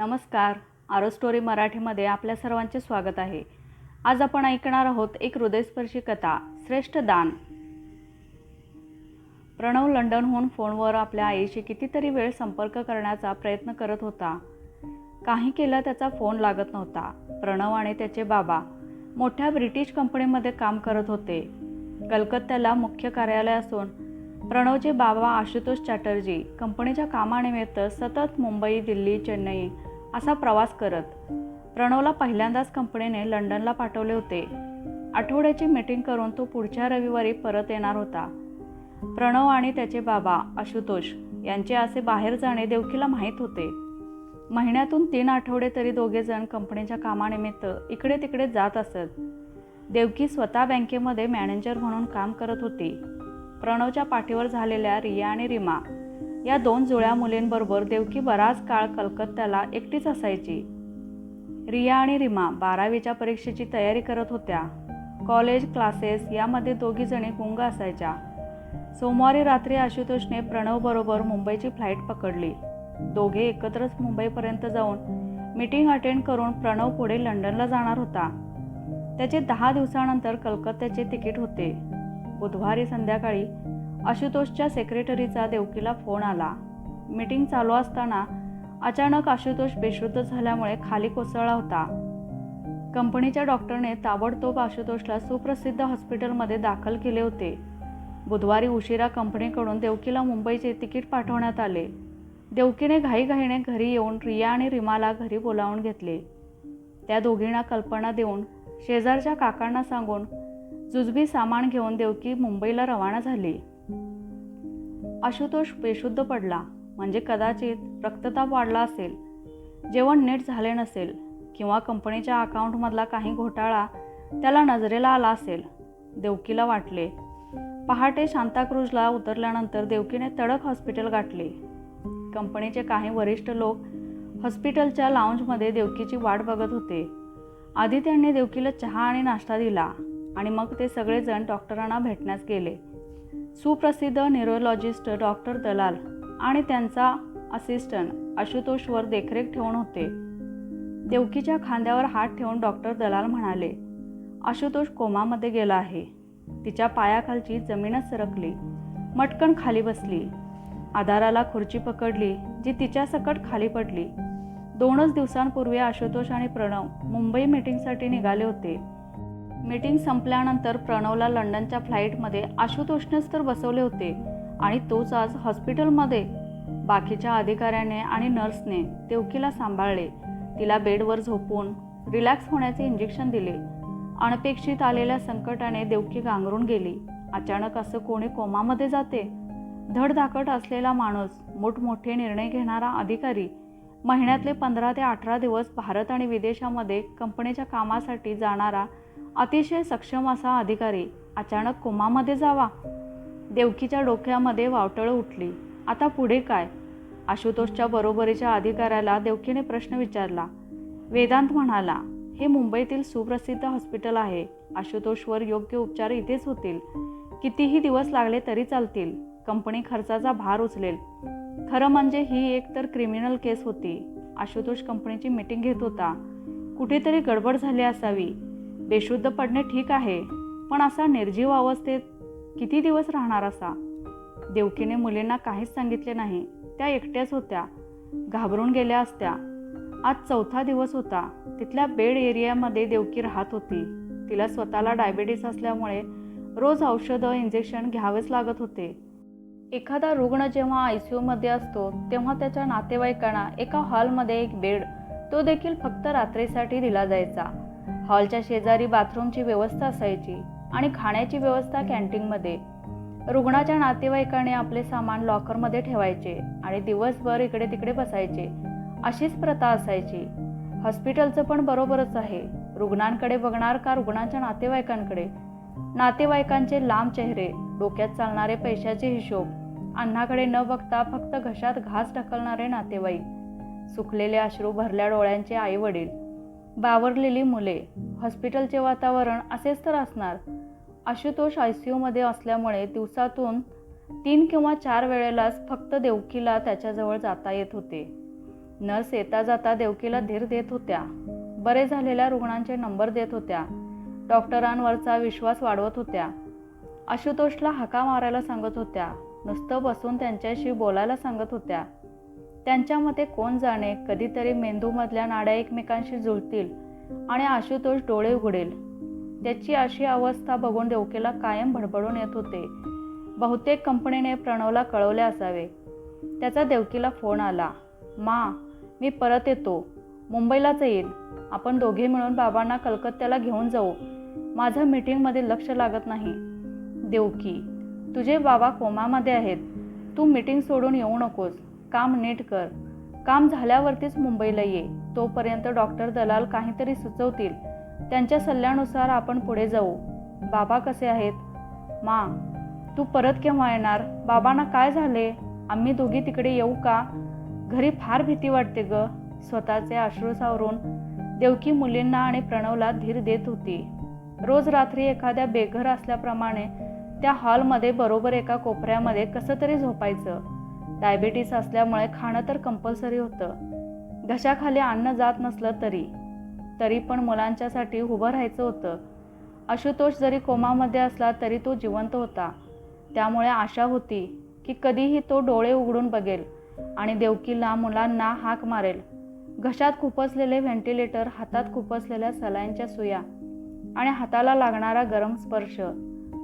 नमस्कार. आरो स्टोरी मराठीमध्ये आपल्या सर्वांचे स्वागत आहे. आज आपण ऐकणार आहोत एक हृदयस्पर्शी कथा श्रेष्ठ दान. प्रणव लंडनहून फोनवर आपल्या आईशी कितीतरी वेळ संपर्क करण्याचा प्रयत्न करत होता. काही केलं त्याचा फोन लागत नव्हता. प्रणव आणि त्याचे बाबा मोठ्या ब्रिटिश कंपनीमध्ये काम करत होते. कलकत्त्याला मुख्य कार्यालय असून प्रणवचे बाबा आशुतोष चॅटर्जी कंपनीच्या कामानिमित्त सतत मुंबई दिल्ली चेन्नई असा प्रवास करत. प्रणवला पहिल्यांदाच कंपनीने लंडनला पाठवले होते. आठवड्याची मीटिंग करून तो पुढच्या रविवारी परत येणार होता. प्रणव आणि त्याचे बाबा आशुतोष यांचे असे बाहेर जाणे देवकीला माहीत होते. महिन्यातून तीन आठवडे तरी दोघेजण कंपनीच्या कामानिमित्त इकडे तिकडे जात असत. देवकी स्वतः बँकेमध्ये मॅनेजर म्हणून काम करत होती. प्रणवच्या पाठीवर झालेल्या रिया आणि रिमा या दोन जुळ्या मुलींबरोबर देवकी बराच काळ कलकत्त्याला एकटीच असायची. रिया आणि रिमा बारावीच्या परीक्षेची तयारी करत होत्या. कॉलेज क्लासेस यामध्ये दोघीजणी गुंग असायच्या. सोमवारी रात्री आशुतोषने प्रणवबरोबर मुंबईची फ्लाईट पकडली. दोघे एकत्रच मुंबईपर्यंत जाऊन मीटिंग अटेंड करून प्रणव पुढे लंडनला जाणार होता. त्याचे दहा दिवसानंतर कलकत्त्याचे तिकीट होते. बुधवारी संध्याकाळी आशुतोषच्या सेक्रेटरीचा देवकीला फोन आला. मीटिंग चालू असताना अचानक आशुतोष बेशुद्ध झाल्यामुळे खाली कोसळला होता. कंपनीच्या डॉक्टरने ताबडतोब आशुतोषला सुप्रसिद्ध हॉस्पिटलमध्ये दाखल केले होते. बुधवारी उशिरा कंपनीकडून देवकीला मुंबईचे तिकीट पाठवण्यात आले. देवकीने घाईघाईने घरी येऊन रिया आणि रिमाला घरी बोलावून घेतले. त्या दोघींना कल्पना देऊन शेजारच्या काकांना सांगून जुजबी सामान घेऊन देवकी मुंबईला रवाना झाली. आशुतोष बेशुद्ध पडला. म्हणजे कदाचित रक्तताप वाढला असेल. जेवण नीट झाले नसेल किंवा कंपनीच्या अकाउंटमधला काही घोटाळा त्याला नजरेला आला असेल देवकीला वाटले. पहाटे शांताक्रुजला उतरल्यानंतर देवकीने तडक हॉस्पिटल गाठले. कंपनीचे काही वरिष्ठ लोक हॉस्पिटलच्या लाऊंजमध्ये देवकीची वाट बघत होते. आधी त्यांनी देवकीला चहा आणि नाश्ता दिला आणि मग ते सगळेजण डॉक्टरांना भेटण्यास गेले. सुप्रसिद्ध न्यूरोलॉजिस्ट डॉक्टर दलाल आणि त्यांचा असिस्टंट आशुतोषवर देखरेख ठेवून होते. देवकीच्या खांद्यावर हात ठेवून डॉक्टर दलाल म्हणाले आशुतोष कोमामध्ये गेला आहे. तिच्या पायाखालची जमीनच सरकली. मटकण खाली बसली. आधाराला खुर्ची पकडली जी तिच्या सकट खाली पडली. दोनच दिवसांपूर्वी आशुतोष आणि प्रणव मुंबई मीटिंगसाठी निघाले होते. मीटिंग संपल्यानंतर प्रणवला लंडनच्या फ्लाईटमध्ये आशुतोषनेच तर बसवले होते आणि तोच आज हॉस्पिटलमध्ये. बाकीच्या अधिकाऱ्याने आणि नर्सने देवकीला सांभाळले. तिला बेडवर झोपून रिलॅक्स होण्याचे इंजेक्शन दिले. अनपेक्षित आलेल्या संकटाने देवकी गांगरून गेली. अचानक असं कोणी कोमामध्ये जाते? धडधाकट असलेला माणूस मोठमोठे निर्णय घेणारा अधिकारी महिन्यातले पंधरा ते अठरा दिवस भारत आणि विदेशामध्ये कंपनीच्या कामासाठी जाणारा अतिशय सक्षम असा अधिकारी अचानक कोमामध्ये जावा. देवकीच्या डोक्यामध्ये वावटळं उठली. आता पुढे काय? आशुतोषच्या बरोबरीच्या अधिकाऱ्याला देवकीने प्रश्न विचारला. वेदांत म्हणाला हे मुंबईतील सुप्रसिद्ध हॉस्पिटल आहे. आशुतोषवर योग्य उपचार इथेच होतील. कितीही दिवस लागले तरी चालतील. कंपनी खर्चाचा भार उचलेल. खरं म्हणजे ही एक तर क्रिमिनल केस होती. आशुतोष कंपनीची मीटिंग घेत होता. कुठेतरी गडबड झाली असावी. बेशुद्ध पडणे ठीक आहे पण असा निर्जीव अवस्थेत किती दिवस राहणार असा? देवकीने मुलींना काहीच सांगितले नाही. त्या एकट्याच होत्या घाबरून गेल्या असत्या. आज चौथा दिवस होता. तिथल्या बेड एरियामध्ये देवकी राहत होती. तिला स्वतःला डायबेटीस असल्यामुळे रोज औषधं इंजेक्शन घ्यावेच लागत होते. एखादा रुग्ण जेव्हा आय सी यूमध्ये असतो तेव्हा त्याच्या नातेवाईकांना एका हॉलमध्ये एक बेड तो देखील फक्त रात्रीसाठी दिला जायचा. हॉलच्या शेजारी बाथरूमची व्यवस्था असायची आणि खाण्याची व्यवस्था कॅन्टीनमध्ये. रुग्णाच्या नातेवाईकाने आपले सामान लॉकरमध्ये ठेवायचे आणि दिवसभर इकडे तिकडे बसायचे. अशीच प्रथा असायची. हॉस्पिटलचं पण बरोबरच आहे. रुग्णांकडे बघणार का रुग्णाच्या नातेवाईकांकडे? नातेवाईकांचे लांब चेहरे डोक्यात चालणारे पैशाचे हिशोब अन्नाकडे न बघता फक्त घशात घास ढकलणारे नातेवाईक सुकलेले अश्रू भरल्या डोळ्यांचे आई वडील बावरलेली मुले हॉस्पिटलचे वातावरण असेच तर असणार. आशुतोष आय सी यूमध्ये असल्यामुळे दिवसातून तीन किंवा चार वेळेलाच फक्त देवकीला त्याच्याजवळ जाता येत होते. नर्स येता जाता देवकीला धीर देत होत्या. बरे झालेल्या रुग्णांचे नंबर देत होत्या. डॉक्टरांवरचा विश्वास वाढवत होत्या. आशुतोषला हाका मारायला सांगत होत्या. नुसतं बसून त्यांच्याशी बोलायला सांगत होत्या. त्यांच्यामध्ये कोण जाणे कधीतरी मेंदूमधल्या नाड्या एकमेकांशी जुळतील आणि आशुतोष डोळे उघडेल. त्याची अशी अवस्था बघून देवकेला कायम भडबडून येत होते. बहुतेक कंपनीने प्रणवला कळवले असावे. त्याचा देवकीला फोन आला. मा मी परत येतो. मुंबईलाच येईल आपण दोघे मिळून बाबांना कलकत्त्याला घेऊन जाऊ. माझं मीटिंगमध्ये लक्ष लागत नाही. देवकी तुझे बाबा कोमामध्ये आहेत. तू मीटिंग सोडून येऊ नकोस. काम नीट कर. काम झाल्यावरतीच मुंबईला ये. तोपर्यंत डॉक्टर दलाल काहीतरी सुचवतील. त्यांच्या सल्ल्यानुसार आपण पुढे जाऊ. बाबा कसे आहेत? मा तू परत केव्हा येणार? बाबांना काय झाले? आम्ही दोघी तिकडे येऊ का? घरी फार भीती वाटते ग. स्वतःचे अश्रू सावरून देवकी मुलींना आणि प्रणवला धीर देत होती. रोज रात्री एखाद्या बेघर असल्याप्रमाणे त्या हॉलमध्ये बरोबर एका कोपऱ्यामध्ये कसं तरी झोपायचं. डायबिटीस असल्यामुळे खाणं तर कंपल्सरी होतं. घशाखाली अन्न जात नसलं तरी. तरी पण मुलांच्यासाठी उभं राहायचं होतं. आशुतोष जरी कोमामध्ये असला तरी तो जिवंत होता. त्यामुळे आशा होती की कधीही तो डोळे उघडून बघेल आणि देवकीला मुलांना हाक मारेल. घशात खुपसलेले व्हेंटिलेटर हातात खुपसलेल्या सलाईनच्या सुया आणि हाताला लागणारा गरम स्पर्श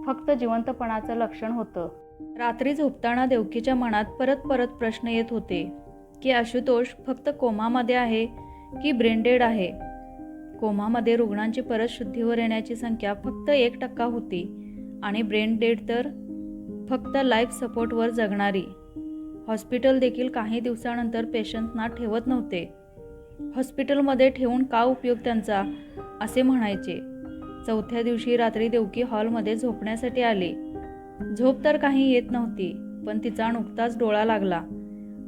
फक्त जिवंतपणाचं लक्षण होतं. रात्री झोपताना देवकीच्या मनात परत परत प्रश्न येत होते की आशुतोष फक्त कोमामध्ये आहे की ब्रेंडेड आहे? कोमामध्ये रुग्णांची परत शुद्धीवर येण्याची संख्या फक्त एक टक्का होती आणि ब्रेन डेड तर फक्त लाईफ सपोर्टवर जगणारी. हॉस्पिटल देखील काही दिवसानंतर पेशंटना ठेवत नव्हते. हॉस्पिटलमध्ये ठेवून का उपयोग त्यांचा? असे म्हणायचे. चौथ्या दिवशी रात्री देवकी हॉलमध्ये झोपण्यासाठी आली. झोप तर काही येत नव्हती पण तिचा नुकताच डोळा लागला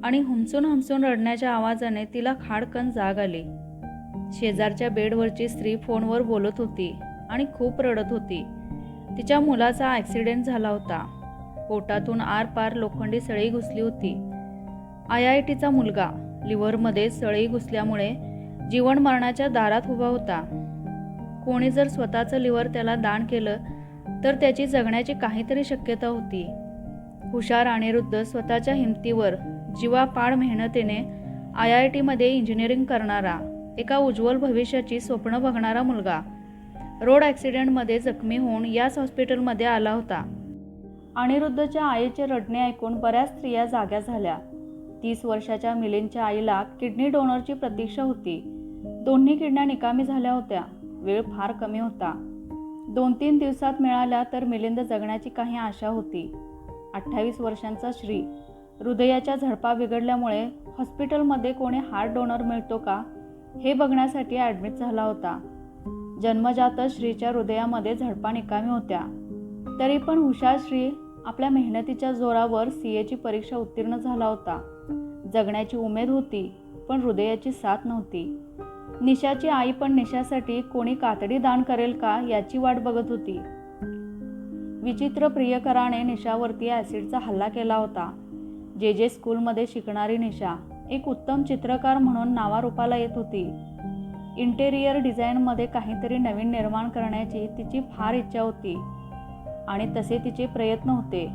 आणि हुमसून हुमसून रडण्याच्या आवाजाने तिला खाडकन जाग आली. शेजारच्या बेडवरची स्त्री फोनवर बोलत होती आणि खूप रडत होती. तिच्या मुलाचा ॲक्सिडेंट झाला होता. पोटातून आरपार लोखंडी सळई घुसली होती. आय आय टीचा मुलगा लिव्हरमध्ये सळई घुसल्यामुळे जीवन मरणाच्या दारात उभा होता. कोणी जर स्वतःचं लिव्हर त्याला दान केलं तर त्याची जगण्याची काहीतरी शक्यता होती. हुशार अनिरुद्ध स्वतःच्या हिमतीवर जीवापाड मेहनतीने आय आय टीमध्ये इंजिनिअरिंग करणारा एका उज्ज्वल भविष्याची स्वप्न बघणारा मुलगा. रोड ॲक्सिडेंटमध्ये जखमी होऊन याच हॉस्पिटलमध्ये आला होता. अनिरुद्धच्या आईचे रडणे ऐकून बऱ्याच स्त्रिया जाग्या झाल्या. तीस वर्षाच्या मिलिंदच्या आईला किडनी डोनरची प्रतीक्षा होती. दोन्ही किडण्या निकामी झाल्या होत्या. वेळ फार कमी होता. दोन तीन दिवसात मिळाल्या तर मिलिंद जगण्याची काही आशा होती. अठ्ठावीस वर्षांचा श्री. हृदयाच्या झडपा बिघडल्यामुळे हॉस्पिटलमध्ये कोणी हार्ट डोनर मिळतो का हे बघण्यासाठी ॲडमिट झाला होता. जन्मजातच श्रीच्या हृदयामध्ये झडपा निकामी होत्या. तरी पण हुशार श्री आपल्या मेहनतीच्या जोरावर सी एची परीक्षा उत्तीर्ण झाला होता. जगण्याची उमेद होती पण हृदयाची साथ नव्हती. निशाची आई पण निशासाठी कोणी कातडी दान करेल का याची वाट बघत होती. विचित्र प्रियकराने निशावरती ॲसिडचा हल्ला केला होता. जे जे स्कूलमध्ये शिकणारी निशा एक उत्तम चित्रकार म्हणून नावारूपाला येत होती. इंटेरियर डिझाईनमध्ये काहीतरी नवीन निर्माण करण्याची तिची फार इच्छा होती. आणि तसे तिचे प्रयत्न होते.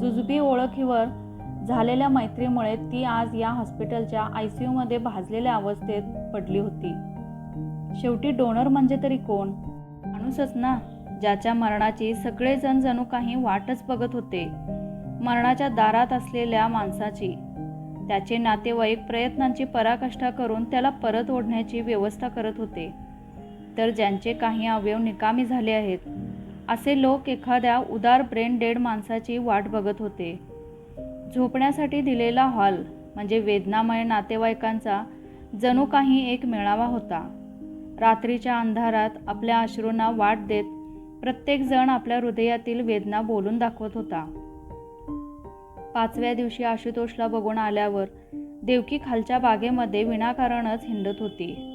जुजबी ओळखीवर झालेल्या मैत्रीमुळे ती आज या हॉस्पिटलच्या आय सी यूमध्ये भाजलेल्या अवस्थेत पडली होती. शेवटी डोनर म्हणजे तरी कोण? माणूसच ना ज्याच्या मरणाची सगळेजण जणू काही वाटच बघत होते. मरणाच्या दारात असलेल्या माणसाची त्याचे नातेवाईक प्रयत्नांची पराकाष्ठा करून त्याला परत ओढण्याची व्यवस्था करत होते. तर ज्यांचे काही अवयव निकामी झाले आहेत असे लोक एखाद्या उदार ब्रेन डेड माणसाची वाट बघत होते. झोपण्यासाठी दिलेला हॉल म्हणजे वेदनामय नातेवाईकांचा जणू काही एक मेळावा होता. रात्रीच्या अंधारात आपल्या अश्रूंना वाट देत प्रत्येकजण आपल्या हृदयातील वेदना बोलून दाखवत होता. पाचव्या दिवशी आशुतोषला बघून आल्यावर देवकी खालच्या बागेमध्ये विनाकारणच हिंडत होती.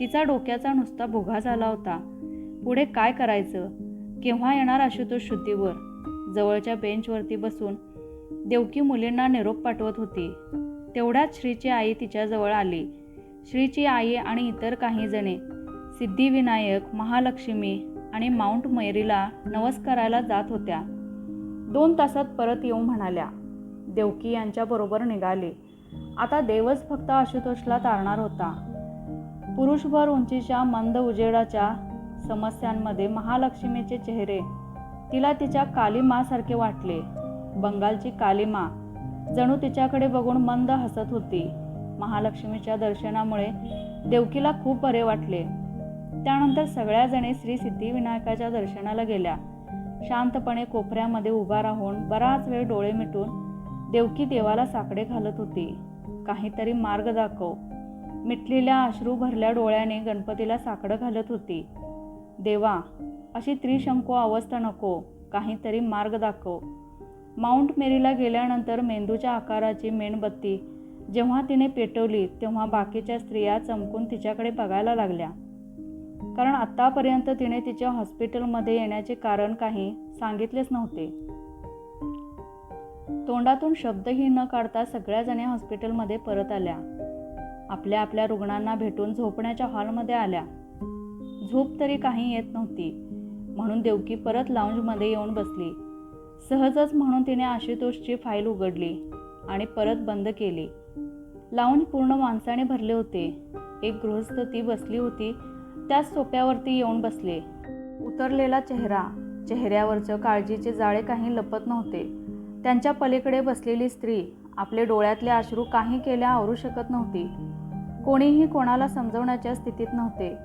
तिचा डोक्याचा नुसता भुगा झाला होता. पुढे काय करायचं? केव्हा येणार आशुतोष शुद्धीवर? जवळच्या बेंचवरती बसून देवकी मुलींना निरोप पाठवत होती. तेवढ्याच श्रीची आई तिच्याजवळ आली. श्रीची आई आणि इतर काही जणे. सिद्धिविनायक महालक्ष्मी आणि माउंट मैरीला नवस करायला जात होत्या. दोन तासात परत येऊ म्हणाल्या देवकी यांच्याबरोबर निघाली. आता देवच फक्त आशुतोषला तारणार होता. पुरुषभर उंचीच्या मंद उजेडाच्या समस्यांमध्ये महालक्ष्मीचे चेहरे तिला तिच्या कालीमासारखे वाटले. बंगालची कालीमा जणू तिच्याकडे बघून मंद हसत होती. महालक्ष्मीच्या दर्शनामुळे देवकीला खूप बरे वाटले. त्यानंतर सगळ्याजणी श्री सिद्धिविनायकाच्या दर्शनाला गेल्या. शांतपणे कोपऱ्यामध्ये उभा राहून बराच वेळ डोळे मिटून देवकी देवाला साकडे घालत होती. काहीतरी मार्ग दाखव. मिटलेल्या अश्रू भरल्या डोळ्याने गणपतीला साकडं घालत होती. देवा अशी त्रिशंकू अवस्था नको काहीतरी मार्ग दाखव. माउंट मेरीला गेल्यानंतर मेंदूच्या आकाराची मेणबत्ती जेव्हा तिने पेटवली तेव्हा बाकीच्या स्त्रिया चमकून तिच्याकडे बघायला लागल्या. कारण आत्तापर्यंत तिने तिच्या हॉस्पिटलमध्ये येण्याचे कारण काही सांगितलेच नव्हते. तोंडातून शब्दही न काढता सगळ्याजणी हॉस्पिटलमध्ये परत आल्या. आपल्या आपल्या रुग्णांना भेटून झोपण्याच्या हॉलमध्ये आल्या. झोप तरी काही येत नव्हती. म्हणून देवकी परत लाऊंजमध्ये येऊन बसली. सहजच म्हणून तिने आशुतोषची फाईल उघडली आणि परत बंद केली. लावून पूर्ण माणसाने भरले होते. एक गृहस्थ ती बसली होती. त्याच सोप्यावरती येऊन बसले. उतरलेला चेहरा. चेहऱ्यावरचं काळजीचे जाळे काही लपत नव्हते. त्यांच्या पलीकडे बसलेली स्त्री आपले डोळ्यातले अश्रू काही केल्या आवरू शकत नव्हती. कोणीही कोणाला समजवण्याच्या स्थितीत नव्हते.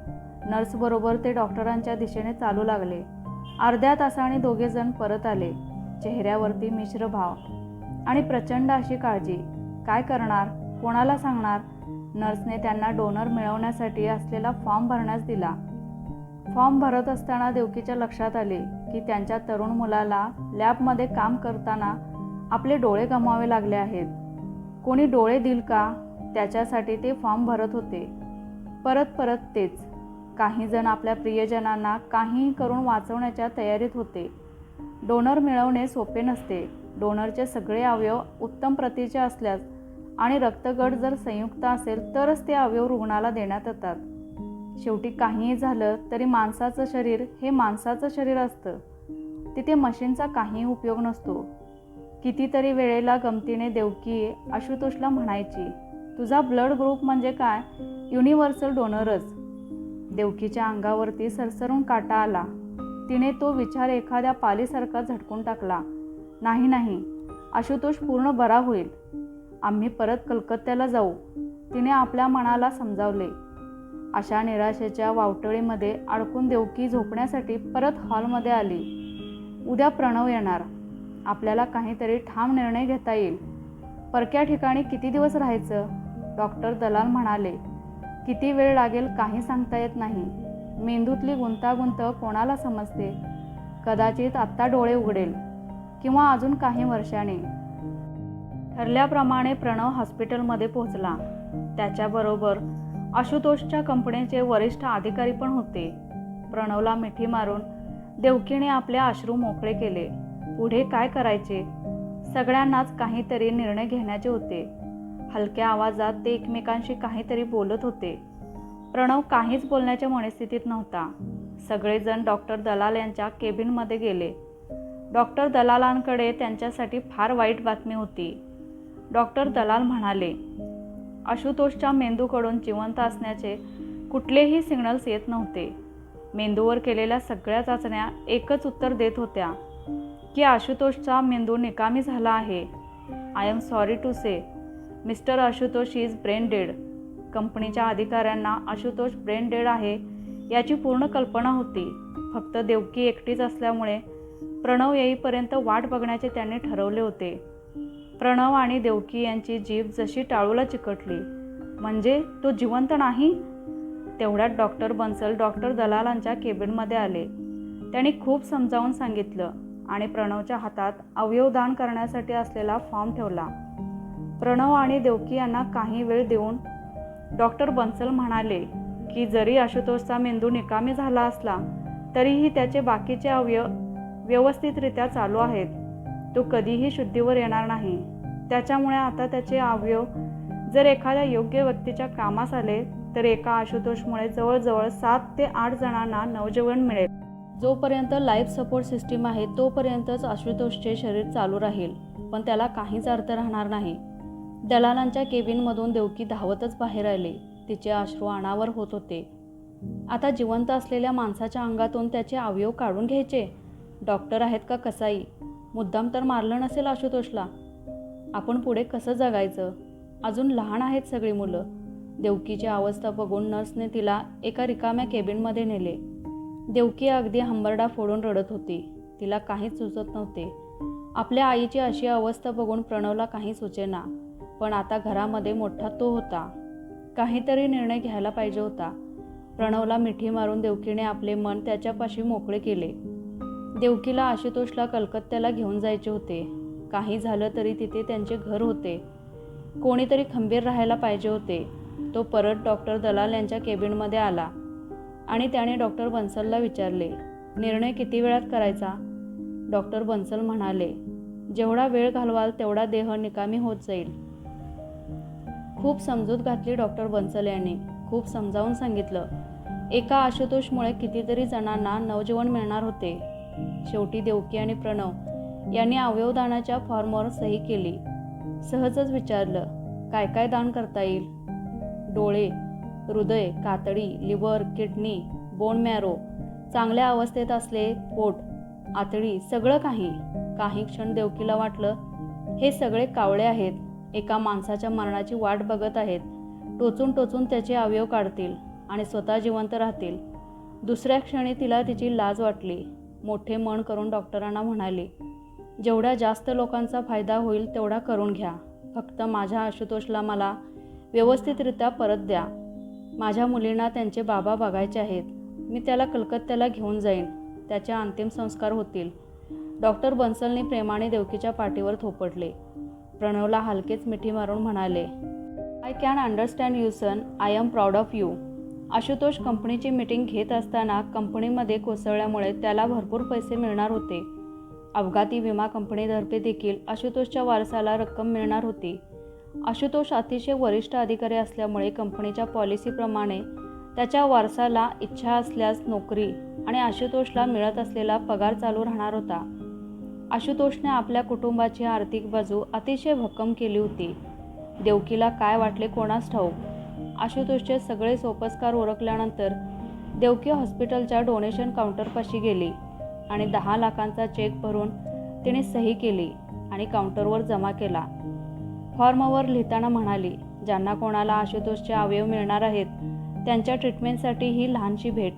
नर्सबरोबर ते डॉक्टरांच्या दिशेने चालू लागले. अर्ध्या तासाने दोघेजण परत आले. चेहऱ्यावरती मिश्र भाव आणि प्रचंड अशी काळजी. काय करणार? कोणाला सांगणार? नर्सने त्यांना डोनर मिळवण्यासाठी असलेला फॉर्म भरण्यास दिला. फॉर्म भरत असताना देवकीच्या लक्षात आले की त्यांच्या तरुण मुलाला लॅबमध्ये काम करताना आपले डोळे गमावे लागले आहेत. कोणी डोळे दिल का? त्याच्यासाठी ते फॉर्म भरत होते. परत परत तेच. काही जण आपल्या प्रियजनांना काहीही करून वाचवण्याच्या तयारीत होते. डोनर मिळवणे सोपे नसते. डोनरचे सगळे अवयव उत्तम प्रतीचे असल्यास आणि रक्तगट जर संयुक्त असेल तरच ते अवयव रुग्णाला देण्यात येतात. शेवटी काहीही झालं तरी माणसाचं शरीर हे माणसाचं शरीर असतं. तिथे मशीनचा काहीही उपयोग नसतो. कितीतरी वेळेला गमतीने देवकी आशुतोषला म्हणायची तुझा ब्लड ग्रुप म्हणजे काय? युनिव्हर्सल डोनरच. देवकीच्या अंगावरती सरसरून काटा आला. तिने तो विचार एखाद्या पालीसारखा झटकून टाकला. नाही नाही. आशुतोष पूर्ण बरा होईल. आम्ही परत कलकत्त्याला जाऊ. तिने आपल्या मनाला समजावले. अशा निराशेच्या वावटळीमध्ये अडकून देवकी झोपण्यासाठी परत हॉलमध्ये आली. उद्या प्रणव येणार. आपल्याला काहीतरी ठाम निर्णय घेता येईल. परक्या ठिकाणी किती दिवस राहायचं? डॉक्टर दलाल म्हणाले. किती वेळ लागेल काही सांगता येत नाही. मेंदूतली गुंतागुंत कोणाला समजते? कदाचित आत्ता डोळे उघडेल. किंवा अजून काही वर्षाने. ठरल्याप्रमाणे प्रणव हॉस्पिटलमध्ये पोहोचला. त्याच्याबरोबर आशुतोषच्या कंपनीचे वरिष्ठ अधिकारी पण होते. प्रणवला मिठी मारून देवकीने आपले अश्रू मोकळे केले. पुढे काय करायचे? सगळ्यांनाच काहीतरी निर्णय घेण्याचे होते. हलक्या आवाजात ते एकमेकांशी काहीतरी बोलत होते. प्रणव काहीच बोलण्याच्या मनस्थितीत नव्हता. सगळेजण डॉक्टर दलाल यांच्या केबिनमध्ये गेले. डॉक्टर दलालांकडे त्यांच्यासाठी फार वाईट बातमी होती. डॉक्टर दलाल म्हणाले आशुतोषच्या मेंदूकडून जिवंत असण्याचे कुठलेही सिग्नल्स येत नव्हते. मेंदूवर केलेल्या सगळ्या चाचण्या एकच उत्तर देत होत्या की आशुतोषचा मेंदू निकामी झाला आहे. I am sorry to say mister Ashutosh is brain dead कंपनीच्या अधिकाऱ्यांना आशुतोष ब्रेन डेड आहे याची पूर्ण कल्पना होती. फक्त देवकी एकटीच असल्यामुळे प्रणव येईपर्यंत वाट बघण्याचे त्यांनी ठरवले होते. प्रणव आणि देवकी यांची जीभ जशी टाळूला चिकटली. म्हणजे तो जिवंत नाही? तेवढ्यात डॉक्टर बन्सल डॉक्टर दलालांच्या केबिनमध्ये आले. त्यांनी खूप समजावून सांगितलं आणि प्रणवच्या हातात अवयवदान करण्यासाठी असलेला फॉर्म ठेवला. प्रणव आणि देवकी यांना काही वेळ देऊन डॉक्टर बन्सल म्हणाले की जरी आशुतोषचा मेंदू निकामी झाला असला तरीही त्याचे बाकीचे अवयव व्यवस्थितरित्या चालू आहेत. तो कधीही शुद्धीवर येणार नाही. त्याच्यामुळे आता त्याचे अवयव जर एखाद्या योग्य व्यक्तीच्या कामास आले तर एका आशुतोषमुळे जवळजवळ सात ते आठ जणांना नवजीवन मिळेल. जोपर्यंत लाईफ सपोर्ट सिस्टीम आहे तोपर्यंतच आशुतोषचे शरीर चालू राहील. पण त्याला काहीच अर्थ राहणार नाही. दलालांच्या केबिनमधून देवकी धावतच बाहेर आली. तिचे अश्रू अनावर होत होते. आता जिवंत असलेल्या माणसाच्या अंगातून त्याचे अवयव काढून घ्यायचे? डॉक्टर आहेत का कसाई? मुद्दाम तर मारलं नसेल आशुतोषला. आपण पुढे कसं जगायचं? अजून लहान आहेत सगळी मुलं. देवकीची अवस्था बघून नर्सने तिला एका रिकाम्या केबिनमध्ये नेले. देवकी अगदी हंबरडा फोडून रडत होती. तिला काहीच सुचत नव्हते. आपल्या आईची अशी अवस्था बघून प्रणवला काही सुचेना पण आता घरामध्ये मोठा तो होता. काहीतरी निर्णय घ्यायला पाहिजे होता. प्रणवला मिठी मारून देवकीने आपले मन त्याच्यापाशी मोकळे केले. देवकीला आशुतोषला कलकत्त्याला घेऊन जायचे होते. काही झालं तरी तिथे त्यांचे घर होते. कोणीतरी खंबीर राहायला पाहिजे होते. तो परत डॉक्टर दलाल यांच्या केबिनमध्ये आला आणि त्याने डॉक्टर बन्सलला विचारले निर्णय किती वेळात करायचा? डॉक्टर बन्सल म्हणाले जेवढा वेळ घालवाल तेवढा देह निकामी होत जाईल. खूप समजूत घातली डॉक्टर बन्सल यांनी. खूप समजावून सांगितलं एका आशुतोषमुळे कितीतरी जणांना नवजीवन मिळणार होते. शेवटी देवकी आणि प्रणव यांनी अवयवदानाच्या फॉर्मवर सही केली. सहजच विचारलं काय काय दान करता येईल? डोळे हृदय कातडी लिव्हर किडनी बोन मॅरो चांगल्या अवस्थेत असले पोट आतडी सगळं काही. काही क्षण देवकीला वाटलं हे सगळे कावळे आहेत. एका माणसाच्या मरणाची वाट बघत आहेत. टोचून टोचून त्याचे अवयव काढतील आणि स्वतः जिवंत राहतील. दुसऱ्या क्षणी तिला तिची लाज वाटली. मोठे मन करून डॉक्टरांना म्हणाले जेवढ्या जास्त लोकांचा फायदा होईल तेवढा करून घ्या. फक्त माझ्या आशुतोषला मला व्यवस्थितरित्या परत द्या. माझ्या मुलींना त्यांचे बाबा बघायचे आहेत. मी त्याला कलकत्त्याला घेऊन जाईन. त्याचे अंतिम संस्कार होतील. डॉक्टर बन्सलने प्रेमाने देवकीच्या पाठीवर थोपटले. प्रणवला हलकेच मिठी मारून म्हणाले I can understand you son I am proud of you Ashutosh कंपनीची मीटिंग घेत असताना कंपनीमध्ये कोसळल्यामुळे त्याला भरपूर पैसे मिळणार होते. अपघाती विमा कंपनीतर्फे देखील आशुतोषच्या वारसाला रक्कम मिळणार होती. आशुतोष अतिशय वरिष्ठ अधिकारी असल्यामुळे कंपनीच्या पॉलिसीप्रमाणे त्याच्या वारसाला इच्छा असल्यास नोकरी आणि आशुतोषला मिळत असलेला पगार चालू राहणार होता. आशुतोषने आपल्या कुटुंबाची आर्थिक बाजू अतिशय भक्कम केली होती. देवकीला काय वाटले कोणास ठाऊक? आशुतोषचे सगळे सोपस्कार ओळखल्यानंतर देवकी हॉस्पिटलच्या डोनेशन काउंटरपाशी गेली आणि दहा लाखांचा चेक भरून तिने सही केली आणि काउंटरवर जमा केला. फॉर्मवर लिहिताना म्हणाली ज्यांना कोणाला आशुतोषचे अवयव मिळणार आहेत त्यांच्या ट्रीटमेंटसाठी ही लहानशी भेट.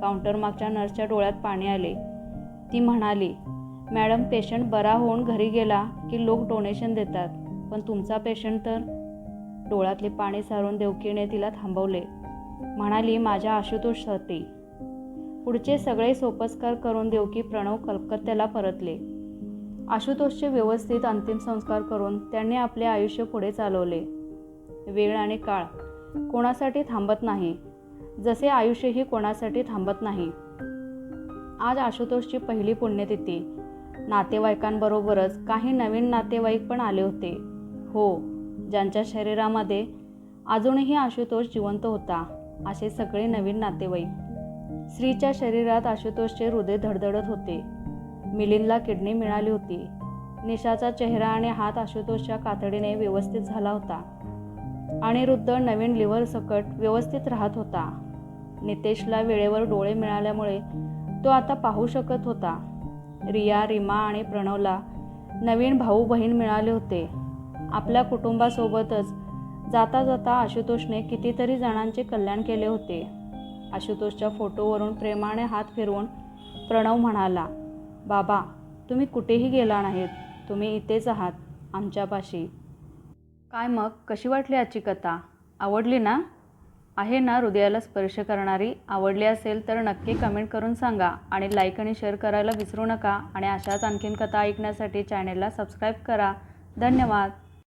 काउंटर मागच्या नर्सच्या डोळ्यात पाणी आले. ती म्हणाली मॅडम पेशंट बरा होऊन घरी गेला की लोक डोनेशन देतात पण तुमचा पेशंट तर डोळ्यातले पाणी सारून देवकीने तिला थांबवले. म्हणाली माझ्या आशुतोषसाठी पुढचे सगळे सोपस्कार करून देवकी प्रणव कलकत्त्याला परतले. आशुतोषचे व्यवस्थित अंतिम संस्कार करून त्यांनी आपले आयुष्य पुढे चालवले. वेळ आणि काळ कोणासाठी थांबत नाही जसे आयुष्यही कोणासाठी थांबत नाही. आज आशुतोषची पहिली पुण्यतिथी. नातेवाईकांबरोबरच काही नवीन नातेवाईक पण आले होते. हो ज्यांच्या शरीरामध्ये अजूनही आशुतोष जिवंत होता असे सगळे नवीन नातेवाईक. स्त्रीच्या शरीरात आशुतोषचे हृदय धडधडत होते. मिलिंदला किडनी मिळाली होती. निशाचा चेहरा आणि हात आशुतोषच्या कातडीने व्यवस्थित झाला होता. आणि वृद्ध नवीन लिव्हर सकट व्यवस्थित राहत होता. नितेशला वेळेवर डोळे मिळाल्यामुळे तो आता पाहू शकत होता. रिया रिमा आणि प्रणवला नवीन भाऊ बहीण मिळाले होते. आपल्या कुटुंबासोबतच जाता जाता आशुतोषने कितीतरी जणांचे कल्याण केले होते. आशुतोषच्या फोटोवरून प्रेमाने हात फिरवून प्रणव म्हणाला बाबा तुम्ही कुठेही गेला नाहीत. तुम्ही इथेच आहात आमच्यापाशी काय मग? कशी वाटली आजची कथा? आवडली ना? आहे ना हृदयाला स्पर्श करणारी. आवडली असेल तर नक्की कमेंट करून सांगा आणि लाईक आणि शेअर करायला विसरू नका आणि अशाच आणखीन कथा ऐकण्यासाठी चॅनेलला सबस्क्राईब करा. धन्यवाद.